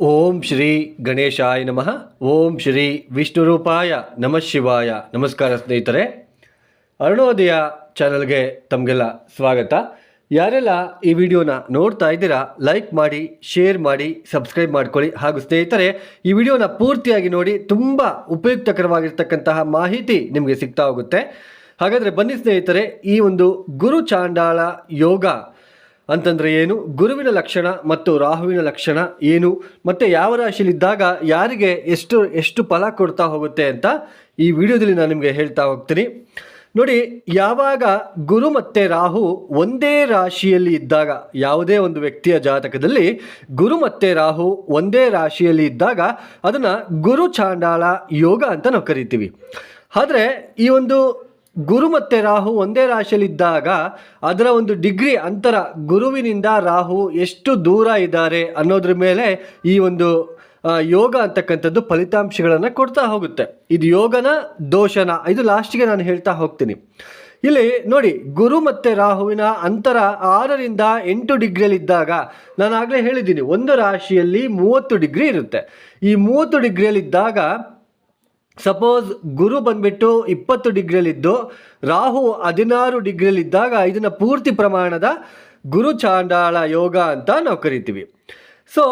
ಓಂ ಶ್ರೀ ಗಣೇಶಾಯ ನಮಃ. ಓಂ ಶ್ರೀ ವಿಷ್ಣುರೂಪಾಯ ನಮಃ ಶಿವಾಯ. ನಮಸ್ಕಾರ ಸ್ನೇಹಿತರೆ. ಅರುಣೋದಯ ಚಾನಲ್ಗೆ ತಮಗೆಲ್ಲ ಸ್ವಾಗತ. ಯಾರೆಲ್ಲ ಈ ವಿಡಿಯೋನ ನೋಡ್ತಾ ಇದ್ದೀರಾ, ಲೈಕ್ ಮಾಡಿ, ಶೇರ್ ಮಾಡಿ, ಸಬ್ಸ್ಕ್ರೈಬ್ ಮಾಡ್ಕೊಳ್ಳಿ. ಹಾಗೂ ಸ್ನೇಹಿತರೆ, ಈ ವಿಡಿಯೋನ ಪೂರ್ತಿಯಾಗಿ ನೋಡಿ ತುಂಬ ಉಪಯುಕ್ತಕರವಾಗಿರ್ತಕ್ಕಂತಹ ಮಾಹಿತಿ ನಿಮಗೆ ಸಿಗ್ತಾ ಹೋಗುತ್ತೆ. ಹಾಗಾದರೆ ಬನ್ನಿ ಸ್ನೇಹಿತರೆ, ಈ ಒಂದು ಗುರು ಚಾಂಡಾಳ ಯೋಗ ಅಂತಂದ್ರೆ ಏನು? ಗುರುವಿನ ಲಕ್ಷಣ ಮತ್ತು ರಾಹುವಿನ ಲಕ್ಷಣ ಏನು? ಮತ್ತೆ ಯಾವ ರಾಶಿಯಲ್ಲಿದ್ದಾಗ ಯಾರಿಗೆ ಎಷ್ಟು ಎಷ್ಟು ಫಲ ಕೊಡ್ತಾ ಹೋಗುತ್ತೆ ಅಂತ ಈ ವಿಡಿಯೋದಲ್ಲಿ ನಾನು ನಿಮಗೆ ಹೇಳ್ತಾ ಹೋಗ್ತೀನಿ. ನೋಡಿ, ಯಾವಾಗ ಗುರು ಮತ್ತು ರಾಹು ಒಂದೇ ರಾಶಿಯಲ್ಲಿ ಇದ್ದಾಗ, ಯಾವುದೇ ಒಂದು ವ್ಯಕ್ತಿಯ ಜಾತಕದಲ್ಲಿ ಗುರು ಮತ್ತು ರಾಹು ಒಂದೇ ರಾಶಿಯಲ್ಲಿ ಇದ್ದಾಗ ಅದನ್ನು ಗುರು ಚಾಂಡಾಳ ಯೋಗ ಅಂತ ನಾವು ಕರಿತೀವಿ. ಆದರೆ ಈ ಒಂದು ಗುರು ಮತ್ತು ರಾಹು ಒಂದೇ ರಾಶಿಯಲ್ಲಿದ್ದಾಗ ಅದರ ಒಂದು ಡಿಗ್ರಿ ಅಂತರ ಗುರುವಿನಿಂದ ರಾಹು ಎಷ್ಟು ದೂರ ಇದ್ದಾರೆ ಅನ್ನೋದ್ರ ಮೇಲೆ ಈ ಒಂದು ಯೋಗ ಅಂತಕ್ಕಂಥದ್ದು ಫಲಿತಾಂಶಗಳನ್ನು ಕೊಡ್ತಾ ಹೋಗುತ್ತೆ. ಇದು ಯೋಗನ ದೋಷನ, ಇದು ಲಾಸ್ಟಿಗೆ ನಾನು ಹೇಳ್ತಾ ಹೋಗ್ತೀನಿ. ಇಲ್ಲಿ ನೋಡಿ, ಗುರು ಮತ್ತು ರಾಹುವಿನ ಅಂತರ ಆರರಿಂದ ಎಂಟು ಡಿಗ್ರಿಯಲ್ಲಿದ್ದಾಗ ನಾನು ಆಗಲೇ ಹೇಳಿದ್ದೀನಿ, ಒಂದು ರಾಶಿಯಲ್ಲಿ ಮೂವತ್ತು ಡಿಗ್ರಿ ಇರುತ್ತೆ. ಈ ಮೂವತ್ತು ಡಿಗ್ರಿಯಲ್ಲಿದ್ದಾಗ ಸಪೋಸ್ ಗುರು ಬಂದ್ಬಿಟ್ಟು ಇಪ್ಪತ್ತು ಡಿಗ್ರಿಯಲ್ಲಿದ್ದು, ರಾಹು ಹದಿನಾರು ಡಿಗ್ರಿಯಲ್ಲಿದ್ದಾಗ ಇದನ್ನು ಪೂರ್ತಿ ಪ್ರಮಾಣದ ಗುರು ಚಾಂಡಾಳ ಯೋಗ ಅಂತ ನಾವು ಕರಿತೀವಿ. ಸೊ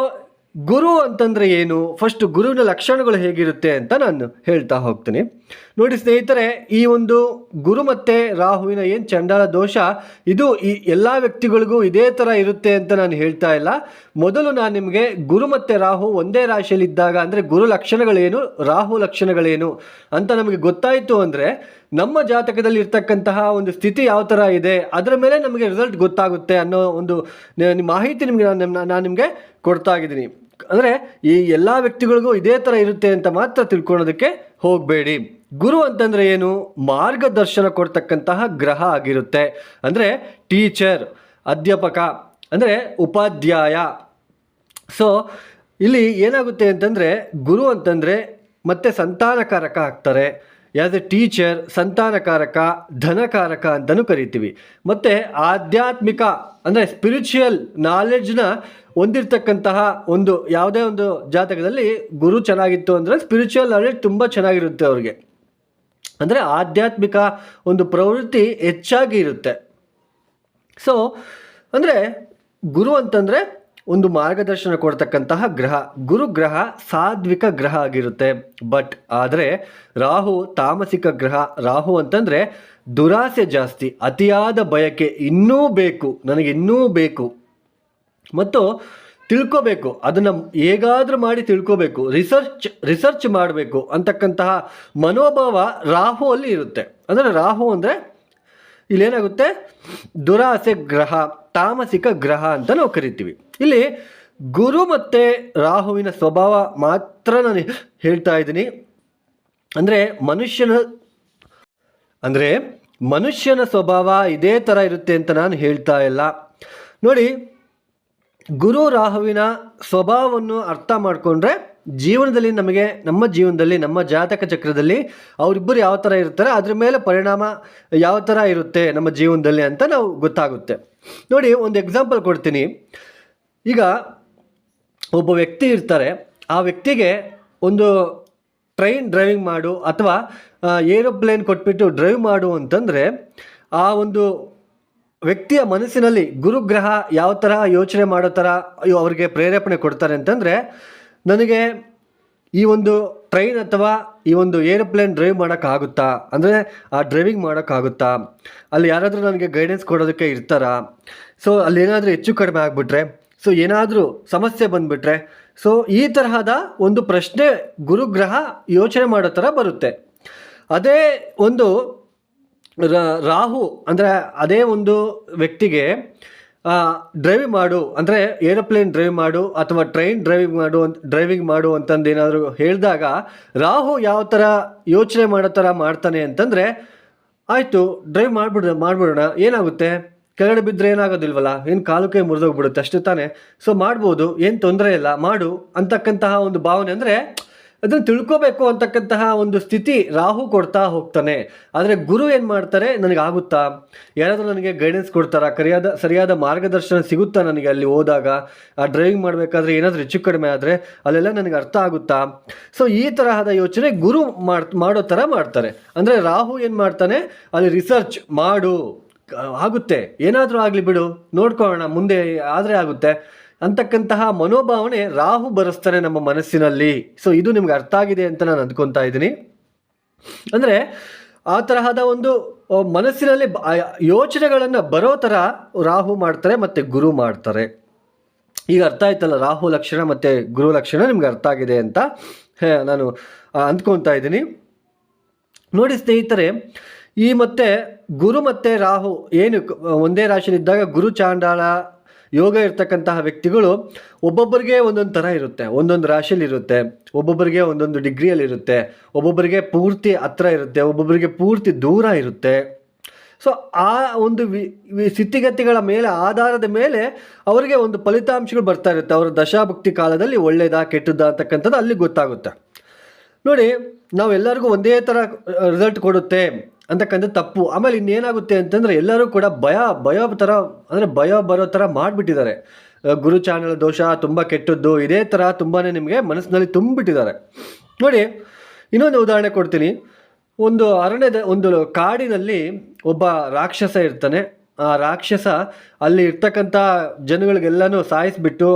ಗುರು ಅಂತಂದರೆ ಏನು? ಫಸ್ಟ್ ಗುರುವಿನ ಲಕ್ಷಣಗಳು ಹೇಗಿರುತ್ತೆ ಅಂತ ನಾನು ಹೇಳ್ತಾ ಹೋಗ್ತೀನಿ. ನೋಡಿ ಸ್ನೇಹಿತರೆ, ಈ ಒಂದು ಗುರು ಮತ್ತು ರಾಹುವಿನ ಏನು ಚಂಡಾಳ ದೋಷ? ಇದು ಈ ಎಲ್ಲ ವ್ಯಕ್ತಿಗಳಿಗೂ ಇದೇ ಥರ ಇರುತ್ತೆ ಅಂತ ನಾನು ಹೇಳ್ತಾ ಇಲ್ಲ. ಮೊದಲು ನಾನು ನಿಮಗೆ ಗುರು ಮತ್ತು ರಾಹು ಒಂದೇ ರಾಶಿಯಲ್ಲಿದ್ದಾಗ ಅಂದರೆ ಗುರು ಲಕ್ಷಣಗಳೇನು, ರಾಹು ಲಕ್ಷಣಗಳೇನು ಅಂತ ನಮಗೆ ಗೊತ್ತಾಯಿತು ಅಂದರೆ ನಮ್ಮ ಜಾತಕದಲ್ಲಿ ಇರ್ತಕ್ಕಂತಹ ಒಂದು ಸ್ಥಿತಿ ಯಾವ ಥರ ಇದೆ, ಅದರ ಮೇಲೆ ನಮಗೆ ರಿಸಲ್ಟ್ ಗೊತ್ತಾಗುತ್ತೆ ಅನ್ನೋ ಒಂದು ಮಾಹಿತಿ ನಿಮಗೆ ನಾನು ನಾನು ನಿಮಗೆ ಕೊಡ್ತಾ ಇದ್ದೀನಿ. ಅಂದರೆ ಈ ಎಲ್ಲ ವ್ಯಕ್ತಿಗಳಿಗೂ ಇದೇ ಥರ ಇರುತ್ತೆ ಅಂತ ಮಾತ್ರ ತಿಳ್ಕೊಳೋದಕ್ಕೆ ಹೋಗಬೇಡಿ. ಗುರು ಅಂತಂದರೆ ಏನು? ಮಾರ್ಗದರ್ಶನ ಕೊಡ್ತಕ್ಕಂತಹ ಗ್ರಹ ಆಗಿರುತ್ತೆ. ಅಂದರೆ ಟೀಚರ್, ಅಧ್ಯಾಪಕ, ಅಂದರೆ ಉಪಾಧ್ಯಾಯ. ಸೊ ಇಲ್ಲಿ ಏನಾಗುತ್ತೆ ಅಂತಂದರೆ ಗುರು ಅಂತಂದರೆ ಮತ್ತೆ ಸಂತಾನಕಾರಕ ಆಗ್ತಾರೆ. ಆ್ಯಸ್ ಎ ಟೀಚರ್ ಸಂತಾನಕಾರಕ, ಧನಕಾರಕ ಅಂತಲೂ ಕರಿತೀವಿ. ಮತ್ತು ಆಧ್ಯಾತ್ಮಿಕ ಅಂದರೆ ಸ್ಪಿರಿಚುವಲ್ ನಾಲೆಡ್ಜ್ನ ಹೊಂದಿರತಕ್ಕಂತಹ ಒಂದು ಯಾವುದೇ ಒಂದು ಜಾತಕದಲ್ಲಿ ಗುರು ಚೆನ್ನಾಗಿತ್ತು ಅಂದರೆ ಸ್ಪಿರಿಚುವಲ್ ನಾಲೆಡ್ಜ್ ತುಂಬ ಚೆನ್ನಾಗಿರುತ್ತೆ ಅವ್ರಿಗೆ. ಅಂದರೆ ಆಧ್ಯಾತ್ಮಿಕ ಒಂದು ಪ್ರವೃತ್ತಿ ಹೆಚ್ಚಾಗಿ ಇರುತ್ತೆ. ಸೊ ಅಂದರೆ ಗುರು ಅಂತಂದರೆ ಒಂದು ಮಾರ್ಗದರ್ಶನ ಕೊಡ್ತಕ್ಕಂತಹ ಗ್ರಹ ಗುರು ಗ್ರಹ ಸಾತ್ವಿಕ ಗ್ರಹ ಆಗಿರುತ್ತೆ. ಬಟ್ ಆದರೆ ರಾಹು ತಾಮಸಿಕ ಗ್ರಹ, ರಾಹು ಅಂತಂದರೆ ದುರಾಸೆ ಜಾಸ್ತಿ, ಅತಿಯಾದ ಬಯಕೆ ಇನ್ನೂ ಬೇಕು, ನನಗೆ ಇನ್ನೂ ಬೇಕು. ಮತ್ತು ತಿಳ್ಕೋಬೇಕು, ಅದನ್ನು ಹೇಗಾದರೂ ಮಾಡಿ ತಿಳ್ಕೋಬೇಕು ರಿಸರ್ಚ್ ರಿಸರ್ಚ್ ಮಾಡಬೇಕು ಅಂತಕ್ಕಂತಹ ಮನೋಭಾವ ರಾಹು ಅಲ್ಲಿ ಇರುತ್ತೆ. ಅಂದರೆ ರಾಹು ಅಂದರೆ ಇಲ್ಲೇನಾಗುತ್ತೆ? ದುರಾಸೆ ಗ್ರಹ, ತಾಮಸಿಕ ಗ್ರಹ ಅಂತ ನಾವು ಕರಿತೀವಿ. ಇಲ್ಲಿ ಗುರು ಮತ್ತು ರಾಹುವಿನ ಸ್ವಭಾವ ಮಾತ್ರ ನಾನು ಹೇಳ್ತಾ ಇದ್ದೀನಿ. ಅಂದರೆ ಮನುಷ್ಯನ ಅಂದರೆ ಮನುಷ್ಯನ ಸ್ವಭಾವ ಇದೇ ಥರ ಇರುತ್ತೆ ಅಂತ ನಾನು ಹೇಳ್ತಾ ಇಲ್ಲ. ನೋಡಿ, ಗುರು ರಾಹುವಿನ ಸ್ವಭಾವವನ್ನು ಅರ್ಥ ಮಾಡಿಕೊಂಡ್ರೆ ಜೀವನದಲ್ಲಿ ನಮಗೆ, ನಮ್ಮ ಜೀವನದಲ್ಲಿ, ನಮ್ಮ ಜಾತಕ ಚಕ್ರದಲ್ಲಿ ಅವರಿಬ್ಬರು ಯಾವ ಥರ ಇರ್ತಾರೆ, ಅದ್ರ ಮೇಲೆ ಪರಿಣಾಮ ಯಾವ ಥರ ಇರುತ್ತೆ ನಮ್ಮ ಜೀವನದಲ್ಲಿ ಅಂತ ನಾವು ಗೊತ್ತಾಗುತ್ತೆ. ನೋಡಿ, ಒಂದು ಎಕ್ಸಾಂಪಲ್ ಕೊಡ್ತೀನಿ. ಈಗ ಒಬ್ಬ ವ್ಯಕ್ತಿ ಇರ್ತಾರೆ, ಆ ವ್ಯಕ್ತಿಗೆ ಒಂದು ಟ್ರೈನ್ ಡ್ರೈವಿಂಗ್ ಮಾಡು ಅಥವಾ ಏರೋಪ್ಲೇನ್ ಕೊಟ್ಬಿಟ್ಟು ಡ್ರೈವ್ ಮಾಡು ಅಂತಂದರೆ, ಆ ಒಂದು ವ್ಯಕ್ತಿಯ ಮನಸ್ಸಿನಲ್ಲಿ ಗುರುಗ್ರಹ ಯಾವ ಥರ ಯೋಚನೆ ಮಾಡೋ ಥರ ಅವ್ರಿಗೆ ಪ್ರೇರೇಪಣೆ ಕೊಡ್ತಾರೆ ಅಂತಂದರೆ, ನನಗೆ ಈ ಒಂದು ಟ್ರೈನ್ ಅಥವಾ ಈ ಒಂದು ಏರೋಪ್ಲೇನ್ ಡ್ರೈವ್ ಮಾಡೋಕ್ಕಾಗುತ್ತಾ? ಅಂದರೆ ಆ ಡ್ರೈವಿಂಗ್ ಮಾಡೋಕ್ಕಾಗುತ್ತಾ? ಅಲ್ಲಿ ಯಾರಾದರೂ ನನಗೆ ಗೈಡೆನ್ಸ್ ಕೊಡೋದಕ್ಕೆ ಇರ್ತಾರಾ? ಸೊ ಅಲ್ಲಿ ಏನಾದರೂ ಹೆಚ್ಚು ಕಡಿಮೆ ಆಗಿಬಿಟ್ರೆ ಸೊ ಏನಾದರೂ ಸಮಸ್ಯೆ ಬಂದುಬಿಟ್ರೆ ಸೊ ಈ ತರಹದ ಒಂದು ಪ್ರಶ್ನೆ ಗುರುಗ್ರಹ ಯೋಚನೆ ಮಾಡೋ ಥರ ಬರುತ್ತೆ. ಅದೇ ಒಂದು ರಾಹು ಅಂದರೆ ಅದೇ ಒಂದು ವ್ಯಕ್ತಿಗೆ ಡ್ರೈವಿಂಗ್ ಮಾಡು, ಅಂದರೆ ಏರೋಪ್ಲೇನ್ ಡ್ರೈವ್ ಮಾಡು ಅಥವಾ ಟ್ರೈನ್ ಡ್ರೈವಿಂಗ್ ಮಾಡು ಅಂತ ಡ್ರೈವಿಂಗ್ ಮಾಡು ಅಂತಂದು ಏನಾದರೂ ಹೇಳಿದಾಗ ರಾಹು ಯಾವ ಥರ ಯೋಚನೆ ಮಾಡೋ ಥರ ಮಾಡ್ತಾನೆ ಅಂತಂದರೆ, ಆಯಿತು ಡ್ರೈವ್ ಮಾಡಿಬಿಡ, ಮಾಡಿಬಿಡೋಣ, ಏನಾಗುತ್ತೆ? ಕೆಳಗಡೆ ಬಿದ್ದರೆ ಏನಾಗೋದಿಲ್ವಲ್ಲ? ಏನು ಕಾಲು ಕೈ ಮುರಿದೋಗ್ಬಿಡುತ್ತೆ ಅಷ್ಟೇ ತಾನೇ. ಸೊ ಮಾಡ್ಬೋದು, ಏನು ತೊಂದರೆ ಇಲ್ಲ, ಮಾಡು ಅಂತಕ್ಕಂತಹ ಒಂದು ಭಾವನೆ ಅಂದರೆ ಅದನ್ನು ತಿಳ್ಕೋಬೇಕು ಅಂತಕ್ಕಂತಹ ಒಂದು ಸ್ಥಿತಿ ರಾಹು ಕೊಡ್ತಾ ಹೋಗ್ತಾನೆ. ಆದರೆ ಗುರು ಏನು ಮಾಡ್ತಾರೆ? ನನಗೆ ಆಗುತ್ತಾ ಯಾರಾದರೂ ನನಗೆ ಗೈಡೆನ್ಸ್ ಕೊಡ್ತಾರಾ? ಕರಿಯಾದ, ಸರಿಯಾದ ಮಾರ್ಗದರ್ಶನ ಸಿಗುತ್ತಾ ನನಗೆ ಅಲ್ಲಿ ಹೋದಾಗ? ಆ ಡ್ರೈವಿಂಗ್ ಮಾಡಬೇಕಾದ್ರೆ ಏನಾದರೂ ಹೆಚ್ಚು ಕಡಿಮೆ ಆದರೆ ಅಲ್ಲೆಲ್ಲ ನನಗೆ ಅರ್ಥ ಆಗುತ್ತಾ? ಸೊ ಈ ತರಹದ ಯೋಚನೆ ಗುರು ಮಾಡ್ ಥರ ಮಾಡ್ತಾರೆ. ಅಂದರೆ ರಾಹು ಏನು ಮಾಡ್ತಾನೆ? ಅಲ್ಲಿ ರಿಸರ್ಚ್ ಮಾಡು. ಆಗುತ್ತೆ. ಏನಾದರೂ ಆಗಲಿ ಬಿಡು, ನೋಡ್ಕೊಳ್ಳೋಣ, ಮುಂದೆ ಆದರೆ ಆಗುತ್ತೆ. ಅಂತಕ್ಕಂತಹ ಮನೋಭಾವನೆ ರಾಹು ಬರೆಸ್ತಾನೆ ನಮ್ಮ ಮನಸ್ಸಿನಲ್ಲಿ. ಸೊ ಇದು ನಿಮ್ಗೆ ಅರ್ಥ ಆಗಿದೆ ಅಂತ ನಾನು ಅಂದ್ಕೊತಾ ಇದ್ದೀನಿ. ಅಂದರೆ, ಆ ತರಹದ ಒಂದು ಮನಸ್ಸಿನಲ್ಲಿ ಯೋಚನೆಗಳನ್ನು ಬರೋ ಥರ ರಾಹು ಮಾಡ್ತಾರೆ ಮತ್ತು ಗುರು ಮಾಡ್ತಾರೆ. ಈಗ ಅರ್ಥ ಆಯ್ತಲ್ಲ, ರಾಹು ಲಕ್ಷಣ ಮತ್ತು ಗುರು ಲಕ್ಷಣ ನಿಮ್ಗೆ ಅರ್ಥ ಆಗಿದೆ ಅಂತ ನಾನು ಅಂದ್ಕೊತಾ ಇದ್ದೀನಿ. ನೋಡಿ ಸ್ನೇಹಿತರೆ ಈ ಮತ್ತೆ ಗುರು ಮತ್ತು ರಾಹು ಏನು ಒಂದೇ ರಾಶಿಯಲ್ಲಿದ್ದಾಗ ಗುರು ಚಾಂಡಾಳ ಯೋಗ ಇರ್ತಕ್ಕಂತಹ ವ್ಯಕ್ತಿಗಳು ಒಬ್ಬೊಬ್ಬರಿಗೆ ಒಂದೊಂದು ಥರ ಇರುತ್ತೆ, ಒಂದೊಂದು ರಾಶಿಯಲ್ಲಿ ಇರುತ್ತೆ, ಒಬ್ಬೊಬ್ಬರಿಗೆ ಒಂದೊಂದು ಡಿಗ್ರಿಯಲ್ಲಿರುತ್ತೆ ಒಬ್ಬೊಬ್ಬರಿಗೆ ಪೂರ್ತಿ ಹತ್ರ ಇರುತ್ತೆ, ಒಬ್ಬೊಬ್ಬರಿಗೆ ಪೂರ್ತಿ ದೂರ ಇರುತ್ತೆ. ಸೊ ಆ ಒಂದು ವಿ ವಿ- ಸ್ಥಿತಿಗತಿಗಳ ಮೇಲೆ ಆಧಾರದ ಮೇಲೆ ಅವರಿಗೆ ಒಂದು ಫಲಿತಾಂಶಗಳು ಬರ್ತಾ ಇರುತ್ತೆ. ಅವರ ದಶಾಭಕ್ತಿ ಕಾಲದಲ್ಲಿ ಒಳ್ಳೆಯದಾ ಕೆಟ್ಟದ್ದಾ ಅಂತಕ್ಕಂಥದ್ದು ಅಲ್ಲಿ ಗೊತ್ತಾಗುತ್ತೆ. ನೋಡಿ, ನಾವೆಲ್ಲರಿಗೂ ಒಂದೇ ಥರ ರಿಸಲ್ಟ್ ಕೊಡುತ್ತೆ. ಅಂತಕ್ಕಂಥ ತಪ್ಪು. ಆಮೇಲೆ ಇನ್ನೇನಾಗುತ್ತೆ ಅಂತಂದರೆ ಎಲ್ಲರೂ ಕೂಡ ಭಯ ಭಯ ಥರ, ಅಂದರೆ ಭಯ ಬರೋ ಥರ ಮಾಡಿಬಿಟ್ಟಿದ್ದಾರೆ. ಗುರು ಚಾನಲ್ ದೋಷ ತುಂಬ ಕೆಟ್ಟದ್ದು, ಇದೇ ಥರ ತುಂಬಾ ನಿಮಗೆ ಮನಸ್ಸಿನಲ್ಲಿ ತುಂಬಿಟ್ಟಿದ್ದಾರೆ. ನೋಡಿ, ಇನ್ನೊಂದು ಉದಾಹರಣೆ ಕೊಡ್ತೀನಿ. ಒಂದು ಅರಣ್ಯದ, ಒಂದು ಕಾಡಿನಲ್ಲಿ ಒಬ್ಬ ರಾಕ್ಷಸ ಇರ್ತಾನೆ. ಆ ರಾಕ್ಷಸ ಅಲ್ಲಿ ಇರ್ತಕ್ಕಂಥ ಜನಗಳಿಗೆಲ್ಲನೂ ಸಾಯಿಸಿಬಿಟ್ಟು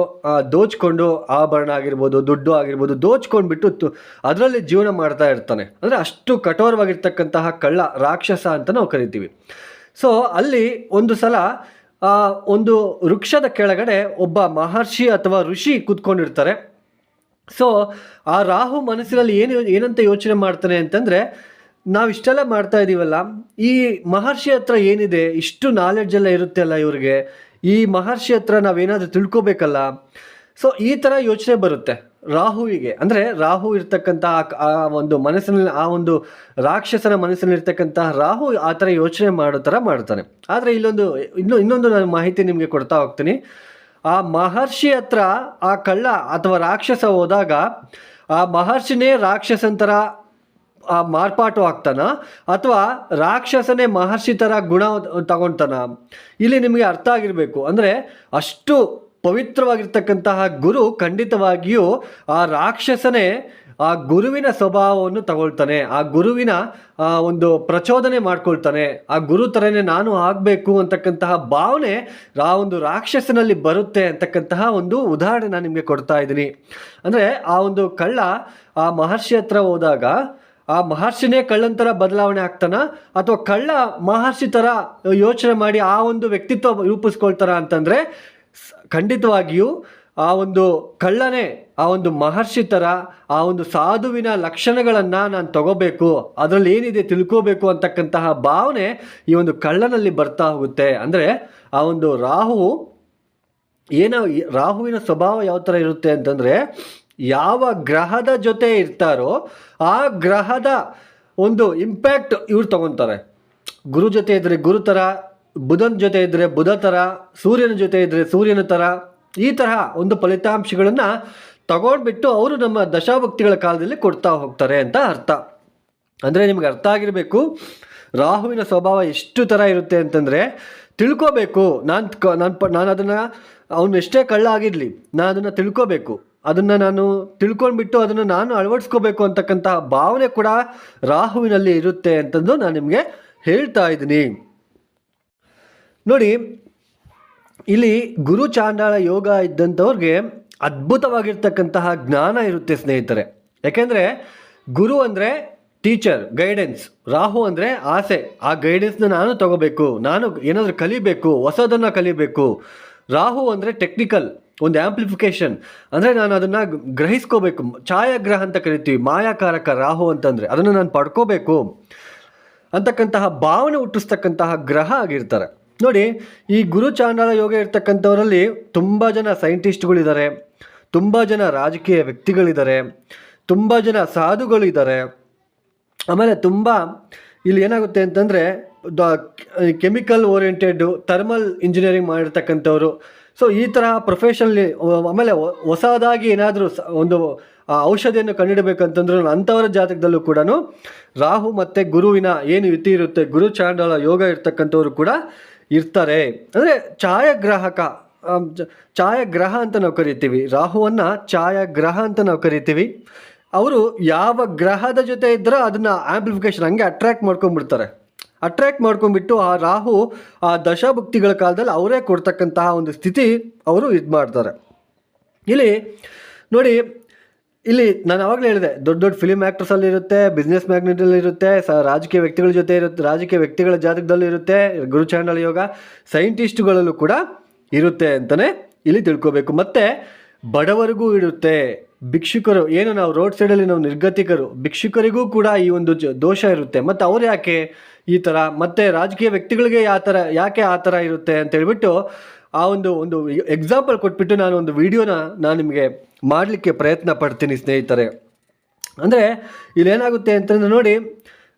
ದೋಚ್ಕೊಂಡು ಆಭರಣ ಆಗಿರ್ಬೋದು, ದುಡ್ಡು ಆಗಿರ್ಬೋದು, ದೋಚ್ಕೊಂಡ್ಬಿಟ್ಟು ತು, ಅದರಲ್ಲಿ ಜೀವನ ಮಾಡ್ತಾ ಇರ್ತಾನೆ. ಅಂದರೆ ಅಷ್ಟು ಕಠೋರವಾಗಿರ್ತಕ್ಕಂತಹ ಕಳ್ಳ, ರಾಕ್ಷಸ ಅಂತ ನಾವು ಕರಿತೀವಿ. ಸೊ ಅಲ್ಲಿ ಒಂದು ಸಲ ಒಂದು ವೃಕ್ಷದ ಕೆಳಗಡೆ ಒಬ್ಬ ಮಹರ್ಷಿ ಅಥವಾ ಋಷಿ ಕೂತ್ಕೊಂಡಿರ್ತಾರೆ. ಸೊ ಆ ರಾಹು ಮನಸ್ಸಿನಲ್ಲಿ ಏನು, ಏನಂತ ಯೋಚನೆ ಮಾಡ್ತಾನೆ ಅಂತಂದರೆ ನಾವು ಇಷ್ಟೆಲ್ಲ ಮಾಡ್ತಾ ಇದ್ದೀವಲ್ಲ ಈ ಮಹರ್ಷಿ ಹತ್ರ ಏನಿದೆ, ಇಷ್ಟು ನಾಲೆಡ್ಜ್ ಎಲ್ಲ ಇರುತ್ತೆ ಅಲ್ಲ ಇವ್ರಿಗೆ. ಈ ಮಹರ್ಷಿ ಹತ್ರ ನಾವೇನಾದರೂ ತಿಳ್ಕೊಬೇಕಲ್ಲ. ಸೊ ಈ ಥರ ಯೋಚನೆ ಬರುತ್ತೆ ರಾಹುವಿಗೆ. ಅಂದರೆ ರಾಹು ಇರ್ತಕ್ಕಂಥ ಆ ಒಂದು ಮನಸ್ಸಿನಲ್ಲಿ, ಆ ಒಂದು ರಾಕ್ಷಸನ ಮನಸ್ಸಿನಲ್ಲಿ ಇರ್ತಕ್ಕಂತಹ ರಾಹು ಆ ಥರ ಯೋಚನೆ ಮಾಡೋ ಥರ ಮಾಡ್ತಾನೆ. ಆದರೆ ಇಲ್ಲೊಂದು, ಇನ್ನೂ, ಇನ್ನೊಂದು ನಾನು ಮಾಹಿತಿ ನಿಮಗೆ ಕೊಡ್ತಾ ಹೋಗ್ತೀನಿ. ಆ ಮಹರ್ಷಿ ಹತ್ರ ಆ ಕಳ್ಳ ಅಥವಾ ರಾಕ್ಷಸ ಹೋದಾಗ, ಆ ಮಹರ್ಷಿನೇ ರಾಕ್ಷಸಂತರ ಆ ಮಾರ್ಪಾಟು ಆಗ್ತಾನ ಅಥವಾ ರಾಕ್ಷಸನೇ ಮಹರ್ಷಿ ಥರ ಗುಣ ತಗೊಳ್ತಾನ ಇಲ್ಲಿ ನಿಮಗೆ ಅರ್ಥ ಆಗಿರಬೇಕು. ಅಂದರೆ ಅಷ್ಟು ಪವಿತ್ರವಾಗಿರ್ತಕ್ಕಂತಹ ಗುರು ಖಂಡಿತವಾಗಿಯೂ ಆ ರಾಕ್ಷಸನೇ ಆ ಗುರುವಿನ ಸ್ವಭಾವವನ್ನು ತಗೊಳ್ತಾನೆ. ಆ ಗುರುವಿನ, ಆ ಒಂದು ಪ್ರಚೋದನೆ ಮಾಡ್ಕೊಳ್ತಾನೆ. ಆ ಗುರು ಥರನೇ ನಾನು ಆಗಬೇಕು ಅಂತಕ್ಕಂತಹ ಭಾವನೆ ಆ ಒಂದು ರಾಕ್ಷಸನಲ್ಲಿ ಬರುತ್ತೆ ಅಂತಕ್ಕಂತಹ ಒಂದು ಉದಾಹರಣೆ ನಾನು ನಿಮಗೆ ಕೊಡ್ತಾ ಇದ್ದೀನಿ. ಅಂದರೆ ಆ ಒಂದು ಕಳ್ಳ ಆ ಮಹರ್ಷಿ ಹತ್ರ ಹೋದಾಗ ಆ ಮಹರ್ಷಿನೇ ಕಳ್ಳಂತರ ಬದಲಾವಣೆ ಆಗ್ತಾನ? ಅಥವಾ ಕಳ್ಳ ಮಹರ್ಷಿ ಥರ ಯೋಚನೆ ಮಾಡಿ ಆ ಒಂದು ವ್ಯಕ್ತಿತ್ವ ರೂಪಿಸ್ಕೊಳ್ತಾರ ಅಂತಂದರೆ ಖಂಡಿತವಾಗಿಯೂ ಆ ಒಂದು ಕಳ್ಳನೇ, ಆ ಒಂದು ಮಹರ್ಷಿ ಥರ ಆ ಒಂದು ಸಾಧುವಿನ ಲಕ್ಷಣಗಳನ್ನು ನಾನು ತಗೋಬೇಕು, ಅದರಲ್ಲಿ ಏನಿದೆ ತಿಳ್ಕೋಬೇಕು ಅಂತಕ್ಕಂತಹ ಭಾವನೆ ಈ ಒಂದು ಕಳ್ಳನಲ್ಲಿ ಬರ್ತಾ ಹೋಗುತ್ತೆ. ಅಂದರೆ ಆ ಒಂದು ರಾಹು, ಏನೋ ರಾಹುವಿನ ಸ್ವಭಾವ ಯಾವ ಥರ ಇರುತ್ತೆ ಅಂತಂದರೆ ಯಾವ ಗ್ರಹದ ಜೊತೆ ಇರ್ತಾರೋ ಆ ಗ್ರಹದ ಒಂದು ಇಂಪ್ಯಾಕ್ಟ್ ಇವ್ರು ತಗೊತಾರೆ. ಗುರು ಜೊತೆ ಇದ್ದರೆ ಗುರು ಥರ ಬುಧನ ಜೊತೆ ಇದ್ದರೆ ಬುಧ ಥರ ಸೂರ್ಯನ ಜೊತೆ ಇದ್ದರೆ ಸೂರ್ಯನ ಥರ ಈ ತರಹ ಒಂದು ಫಲಿತಾಂಶಗಳನ್ನು ತಗೊಂಡ್ಬಿಟ್ಟು ಅವರು ನಮ್ಮ ದಶಾಭಕ್ತಿಗಳ ಕಾಲದಲ್ಲಿ ಕೊಡ್ತಾ ಹೋಗ್ತಾರೆ ಅಂತ ಅರ್ಥ. ಅಂದರೆ ನಿಮ್ಗೆ ಅರ್ಥ ಆಗಿರಬೇಕು, ರಾಹುವಿನ ಸ್ವಭಾವ ಎಷ್ಟು ಥರ ಇರುತ್ತೆ ಅಂತಂದರೆ ತಿಳ್ಕೋಬೇಕು. ನಾನು ನಾನು ನಾನು ಅದನ್ನು, ಅವನು ಎಷ್ಟೇ ಕಳ್ಳ ಆಗಿರಲಿ ನಾನು ಅದನ್ನು ತಿಳ್ಕೋಬೇಕು. ಅದನ್ನು ನಾನು ತಿಳ್ಕೊಂಡ್ಬಿಟ್ಟು ಅದನ್ನು ನಾನು ಅಳವಡಿಸ್ಕೋಬೇಕು ಅಂತಕ್ಕಂತಹ ಭಾವನೆ ಕೂಡ ರಾಹುವಿನಲ್ಲಿ ಇರುತ್ತೆ ಅಂತಂದು ನಾನು ನಿಮಗೆ ಹೇಳ್ತಾ ಇದ್ದೀನಿ. ನೋಡಿ, ಇಲ್ಲಿ ಗುರು ಚಾಂಡಾಳ ಯೋಗ ಇದ್ದಂಥವ್ರಿಗೆ ಅದ್ಭುತವಾಗಿರ್ತಕ್ಕಂತಹ ಜ್ಞಾನ ಇರುತ್ತೆ ಸ್ನೇಹಿತರೆ. ಯಾಕೆಂದರೆ ಗುರು ಅಂದರೆ ಟೀಚರ್ ಗೈಡೆನ್ಸ್ ರಾಹು ಅಂದರೆ ಆಸೆ. ಆ ಗೈಡೆನ್ಸ್ನ ನಾನು ತಗೋಬೇಕು. ನಾನು ಏನಾದರೂ ಕಲಿಬೇಕು, ಹೊಸದನ್ನು ಕಲಿಬೇಕು. ರಾಹು ಅಂದರೆ ಟೆಕ್ನಿಕಲ್ ಒಂದು ಆ್ಯಂಪ್ಲಿಫಿಕೇಶನ್ ಅಂದರೆ ನಾನು ಅದನ್ನು ಗ್ರಹಿಸ್ಕೋಬೇಕು. ಛಾಯಾಗ್ರಹ ಅಂತ ಕರಿತೀವಿ, ಮಾಯಾಕಾರಕ ರಾಹು ಅಂತಂದರೆ ಅದನ್ನು ನಾನು ಪಡ್ಕೋಬೇಕು. ಅಂತಕ್ಕಂತಹ ಭಾವನೆ ಹುಟ್ಟಿಸ್ತಕ್ಕಂತಹ ಗ್ರಹ ಆಗಿರ್ತಾರೆ. ನೋಡಿ, ಈ ಗುರು ಚಾಂಡಾಲ ಯೋಗ ಇರ್ತಕ್ಕಂಥವರಲ್ಲಿ ತುಂಬ ಜನ ಸೈಂಟಿಸ್ಟ್ಗಳಿದ್ದಾರೆ ತುಂಬ ಜನ ರಾಜಕೀಯ ವ್ಯಕ್ತಿಗಳಿದ್ದಾರೆ ತುಂಬ ಜನ ಸಾಧುಗಳಿದ್ದಾರೆ ಆಮೇಲೆ ತುಂಬ ಇಲ್ಲಿ ಏನಾಗುತ್ತೆ ಅಂತಂದರೆ ಕೆಮಿಕಲ್ ಓರಿಯೆಂಟೆಡ್ ಥರ್ಮಲ್ ಇಂಜಿನಿಯರಿಂಗ್ ಮಾಡಿರ್ತಕ್ಕಂಥವ್ರು ಸೊ ಈ ಥರ ಪ್ರೊಫೆಷನಲ್ಲಿ ಆಮೇಲೆ ಹೊಸದಾಗಿ ಏನಾದರೂ ಒಂದು ಔಷಧಿಯನ್ನು ಕಂಡುಹಿಡಬೇಕಂತಂದ್ರೆ ಅಂಥವರ ಜಾತಕದಲ್ಲೂ ಕೂಡ ರಾಹು ಮತ್ತು ಗುರುವಿನ ಏನು ಯುತಿ ಇರುತ್ತೆ, ಗುರು ಚಾಂಡಲ ಯೋಗ ಇರ್ತಕ್ಕಂಥವ್ರು ಕೂಡ ಇರ್ತಾರೆ. ಅಂದರೆ ಛಾಯಾಗ್ರಾಹಕ ಛಾಯಾಗ್ರಹ ಅಂತ ನಾವು ಕರಿತೀವಿ. ರಾಹುವನ್ನು ಛಾಯಾಗ್ರಹ ಅಂತ ನಾವು ಕರಿತೀವಿ. ಅವರು ಯಾವ ಗ್ರಹದ ಜೊತೆ ಇದ್ದರೂ ಅದನ್ನು ಆಂಪ್ಲಿಫಿಕೇಶನ್ ಹಂಗೆ ಅಟ್ರ್ಯಾಕ್ಟ್ ಮಾಡ್ಕೊಂಡ್ಬಿಡ್ತಾರೆ. ಅಟ್ರ್ಯಾಕ್ಟ್ ಮಾಡ್ಕೊಂಡ್ಬಿಟ್ಟು ಆ ರಾಹು ಆ ದಶಾಭಕ್ತಿಗಳ ಕಾಲದಲ್ಲಿ ಅವರೇ ಕೊಡ್ತಕ್ಕಂತಹ ಒಂದು ಸ್ಥಿತಿ ಅವರು ಇದು ಮಾಡ್ತಾರೆ. ಇಲ್ಲಿ ನೋಡಿ, ಇಲ್ಲಿ ನಾನು ಆವಾಗಲೇ ಹೇಳಿದೆ, ದೊಡ್ಡ ದೊಡ್ಡ ಫಿಲಿಮ್ ಆ್ಯಕ್ಟರ್ಸಲ್ಲಿ ಇರುತ್ತೆ ಬಿಸ್ನೆಸ್ ಮ್ಯಾಗ್ನೆಟಲ್ಲಿ ಇರುತ್ತೆ, ಸ ರಾಜಕೀಯ ವ್ಯಕ್ತಿಗಳ ಜೊತೆ ಇರುತ್ತೆ, ರಾಜಕೀಯ ವ್ಯಕ್ತಿಗಳ ಜಾತಕದಲ್ಲಿ ಇರುತ್ತೆ ಗುರುಚಾಂಡಲ ಯೋಗ ಸೈಂಟಿಸ್ಟ್ಗಳಲ್ಲೂ ಕೂಡ ಇರುತ್ತೆ ಅಂತಲೇ ಇಲ್ಲಿ ತಿಳ್ಕೊಬೇಕು. ಮತ್ತು ಬಡವರಿಗೂ ಇರುತ್ತೆ, ಭಿಕ್ಷುಕರು, ಏನು ನಾವು ರೋಡ್ ಸೈಡಲ್ಲಿ ನಾವು ನಿರ್ಗತಿಕರು, ಭಿಕ್ಷುಕರಿಗೂ ಕೂಡ ಈ ಒಂದು ದೋಷ ಇರುತ್ತೆ. ಮತ್ತು ಅವ್ರು ಯಾಕೆ? ಈ ಥರ ಮತ್ತು ರಾಜಕೀಯ ವ್ಯಕ್ತಿಗಳಿಗೆ ಯಾವ ಥರ ಯಾಕೆ ಆ ಥರ ಇರುತ್ತೆ ಅಂತ ಹೇಳ್ಬಿಟ್ಟು ಆ ಒಂದು ಒಂದು ಎಕ್ಸಾಂಪಲ್ ಕೊಟ್ಬಿಟ್ಟು ನಾನು ಒಂದು ವಿಡಿಯೋನ ನಾನು ನಿಮಗೆ ಮಾಡಲಿಕ್ಕೆ ಪ್ರಯತ್ನ ಪಡ್ತೀನಿ ಸ್ನೇಹಿತರೆ. ಅಂದರೆ ಇಲ್ಲೇನಾಗುತ್ತೆ ಅಂತಂದ್ರೆ ನೋಡಿ,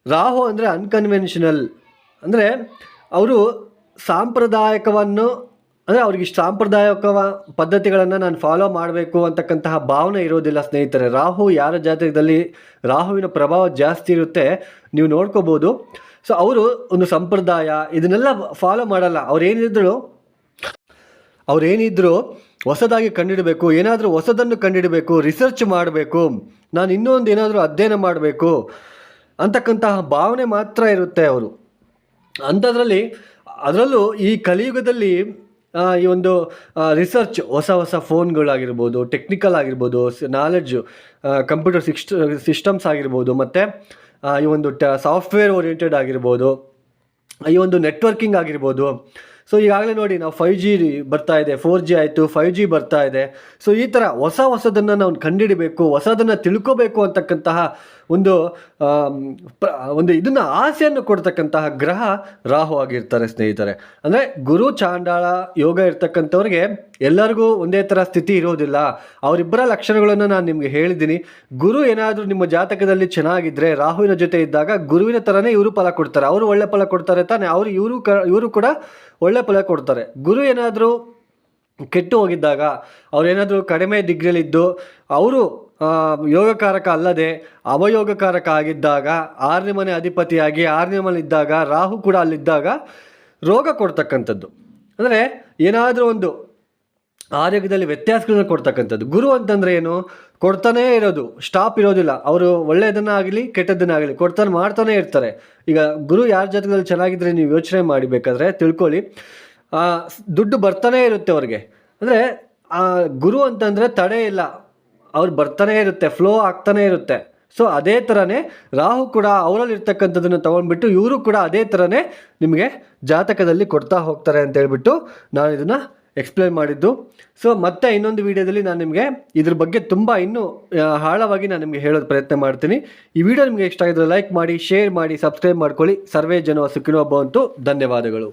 ರಾಹು ಅಂದರೆ ಅನ್ಕನ್ವೆನ್ಷನಲ್ ಅಂದರೆ ಅವರು ಸಾಂಪ್ರದಾಯಿಕವನ್ನು, ಅಂದರೆ ಅವ್ರಿಗೆ ಸಾಂಪ್ರದಾಯಿಕ ಪದ್ಧತಿಗಳನ್ನು ನಾನು ಫಾಲೋ ಮಾಡಬೇಕು ಅಂತಕ್ಕಂತಹ ಭಾವನೆ ಇರೋದಿಲ್ಲ ಸ್ನೇಹಿತರೆ. ರಾಹು ಯಾರ ಜಾತಕದಲ್ಲಿ ರಾಹುವಿನ ಪ್ರಭಾವ ಜಾಸ್ತಿ ಇರುತ್ತೆ, ನೀವು ನೋಡ್ಕೋಬೋದು. ಸೊ ಅವರು ಒಂದು ಸಂಪ್ರದಾಯ, ಇದನ್ನೆಲ್ಲ ಫಾಲೋ ಮಾಡಲ್ಲ. ಅವ್ರೇನಿದ್ರು ಅವ್ರೇನಿದ್ರು ಹೊಸದಾಗಿ ಕಂಡಿಡಬೇಕು, ಏನಾದರೂ ಹೊಸದನ್ನು ಕಂಡಿಡಬೇಕು ರಿಸರ್ಚ್ ಮಾಡಬೇಕು, ನಾನು ಇನ್ನೊಂದು ಏನಾದರೂ ಅಧ್ಯಯನ ಮಾಡಬೇಕು ಅಂತಕ್ಕಂತಹ ಭಾವನೆ ಮಾತ್ರ ಇರುತ್ತೆ ಅವರು. ಅಂಥದ್ರಲ್ಲಿ, ಅದರಲ್ಲೂ ಈ ಕಲಿಯುಗದಲ್ಲಿ ಈ ಒಂದು ರಿಸರ್ಚ್ ಹೊಸ ಹೊಸ ಫೋನ್ಗಳಾಗಿರ್ಬೋದು ಟೆಕ್ನಿಕಲ್ ಆಗಿರ್ಬೋದು ನಾಲೆಡ್ಜು ಕಂಪ್ಯೂಟರ್ ಸಿಕ್ಸ್ಟ್ ಸಿಸ್ಟಮ್ಸ್ ಆಗಿರ್ಬೋದು, ಮತ್ತು ಈ ಒಂದು ಟ ಸಾಫ್ಟ್ವೇರ್ ಓರಿಯೆಂಟೆಡ್ ಆಗಿರ್ಬೋದು, ಈ ಒಂದು ನೆಟ್ವರ್ಕಿಂಗ್ ಆಗಿರ್ಬೋದು. ಸೊ ಈಗಾಗಲೇ ನೋಡಿ, ನಾವು ಫೈವ್ ಜಿ ಬರ್ತಾ ಇದೆ ಫೋರ್ ಜಿ ಆಯಿತು ಫೈವ್ ಜಿ ಬರ್ತಾ ಇದೆ. ಸೊ ಈ ಥರ ಹೊಸ ಹೊಸದನ್ನು ನಾವು ಕಂಡುಹಿಡಿಬೇಕು ಹೊಸದನ್ನು ತಿಳ್ಕೋಬೇಕು ಅಂತಕ್ಕಂತಹ ಒಂದು ಒಂದು ಇದನ್ನು ಆಸೆಯನ್ನು ಕೊಡ್ತಕ್ಕಂತಹ ಗ್ರಹ ರಾಹು ಆಗಿರ್ತಾರೆ ಸ್ನೇಹಿತರೆ. ಅಂದರೆ ಗುರು ಚಾಂಡಾಳ ಯೋಗ ಇರ್ತಕ್ಕಂಥವ್ರಿಗೆ ಎಲ್ಲರಿಗೂ ಒಂದೇ ಥರ ಸ್ಥಿತಿ ಇರೋದಿಲ್ಲ. ಅವರಿಬ್ಬರ ಲಕ್ಷಣಗಳನ್ನು ನಾನು ನಿಮಗೆ ಹೇಳಿದ್ದೀನಿ. ಗುರು ಏನಾದರೂ ನಿಮ್ಮ ಜಾತಕದಲ್ಲಿ ಚೆನ್ನಾಗಿದ್ದರೆ ರಾಹುವಿನ ಜೊತೆ ಇದ್ದಾಗ ಗುರುವಿನ ಥರನೇ ಇವರು ಫಲ ಕೊಡ್ತಾರೆ. ಅವರು ಒಳ್ಳೆ ಫಲ ಕೊಡ್ತಾರೆ ತಾನೆ. ಅವರು ಇವರು ಕ, ಇವರು ಕೂಡ ಒಳ್ಳೆ ಫಲ ಕೊಡ್ತಾರೆ. ಗುರು ಏನಾದರೂ ಕೆಟ್ಟು ಹೋಗಿದ್ದಾಗ ಅವರೇನಾದರೂ ಕಡಿಮೆ ದಿಗ್ಗಿಲಿದ್ದು, ಅವರು ಯೋಗಕಾರಕ ಅಲ್ಲದೆ ಅವಯೋಗಕಾರಕ ಆಗಿದ್ದಾಗ, ಆರನೇ ಮನೆ ಅಧಿಪತಿಯಾಗಿ ಆರನೇ ಮನೆ ಇದ್ದಾಗ, ರಾಹು ಕೂಡ ಅಲ್ಲಿದ್ದಾಗ ರೋಗ ಕೊಡ್ತಕ್ಕಂಥದ್ದು. ಅಂದರೆ ಏನಾದರೂ ಒಂದು ಆರೋಗ್ಯದಲ್ಲಿ ವ್ಯತ್ಯಾಸಗಳನ್ನ ಕೊಡ್ತಕ್ಕಂಥದ್ದು. ಗುರು ಅಂತಂದ್ರೆ ಏನು? ಕೊಡ್ತಾನೇ ಇರೋದು. ಸ್ಟಾಪ್ ಇರೋದಿಲ್ಲ. ಅವರು ಒಳ್ಳೆಯದನ್ನ ಒಳ್ಳೆಯದನ್ನಾಗಲಿ ಕೆಟ್ಟದ್ದನ್ನಾಗಲಿ ಕೊಡ್ತಾನೆ ಮಾಡ್ತಾನೆ ಇರ್ತಾರೆ. ಈಗ ಗುರು ಯಾರ ಜಾತಕದಲ್ಲಿ ಚೆನ್ನಾಗಿದ್ರೆ ನೀವು ಯೋಚನೆ ಮಾಡಬೇಕಾದ್ರೆ ತಿಳ್ಕೊಳ್ಳಿ. ಆ, ದುಡ್ಡು ಬರ್ತಾನೇ ಇರುತ್ತೆ ಅವ್ರಿಗೆ. ಅಂದರೆ ಆ ಗುರು ಅಂತಂದರೆ ತಡೆ ಇಲ್ಲ. ಅವ್ರು ಬರ್ತಾನೆ ಇರುತ್ತೆ. ಫ್ಲೋ ಆಗ್ತಾನೆ ಇರುತ್ತೆ. ಸೊ ಅದೇ ಥರನೇ ರಾಹು ಕೂಡ ಅವರಲ್ಲಿ ಇರ್ತಕ್ಕಂಥದ್ದನ್ನು ತಗೊಂಡ್ಬಿಟ್ಟು ಇವರು ಕೂಡ ಅದೇ ಥರನೇ ನಿಮಗೆ ಜಾತಕದಲ್ಲಿ ಕೊಡ್ತಾ ಹೋಗ್ತಾರೆ ಅಂತ ಹೇಳ್ಬಿಟ್ಟು ನಾನು ಇದನ್ನು ಎಕ್ಸ್ಪ್ಲೇನ್ ಮಾಡಿದ್ದು. ಸೊ ಮತ್ತೆ ಇನ್ನೊಂದು ವಿಡಿಯೋದಲ್ಲಿ ನಾನು ನಿಮಗೆ ಇದ್ರ ಬಗ್ಗೆ ತುಂಬ ಇನ್ನೂ ಆಳವಾಗಿ ನಾನು ನಿಮಗೆ ಹೇಳೋದು ಪ್ರಯತ್ನ ಮಾಡ್ತೀನಿ. ಈ ವಿಡಿಯೋ ನಿಮಗೆ ಇಷ್ಟ ಆಗಿದ್ರೆ ಲೈಕ್ ಮಾಡಿ ಶೇರ್ ಮಾಡಿ ಸಬ್ಸ್ಕ್ರೈಬ್ ಮಾಡ್ಕೊಳ್ಳಿ. ಸರ್ವೇ ಜನ ಸುಖಿನೋ ಅಂತೂ ಧನ್ಯವಾದಗಳು.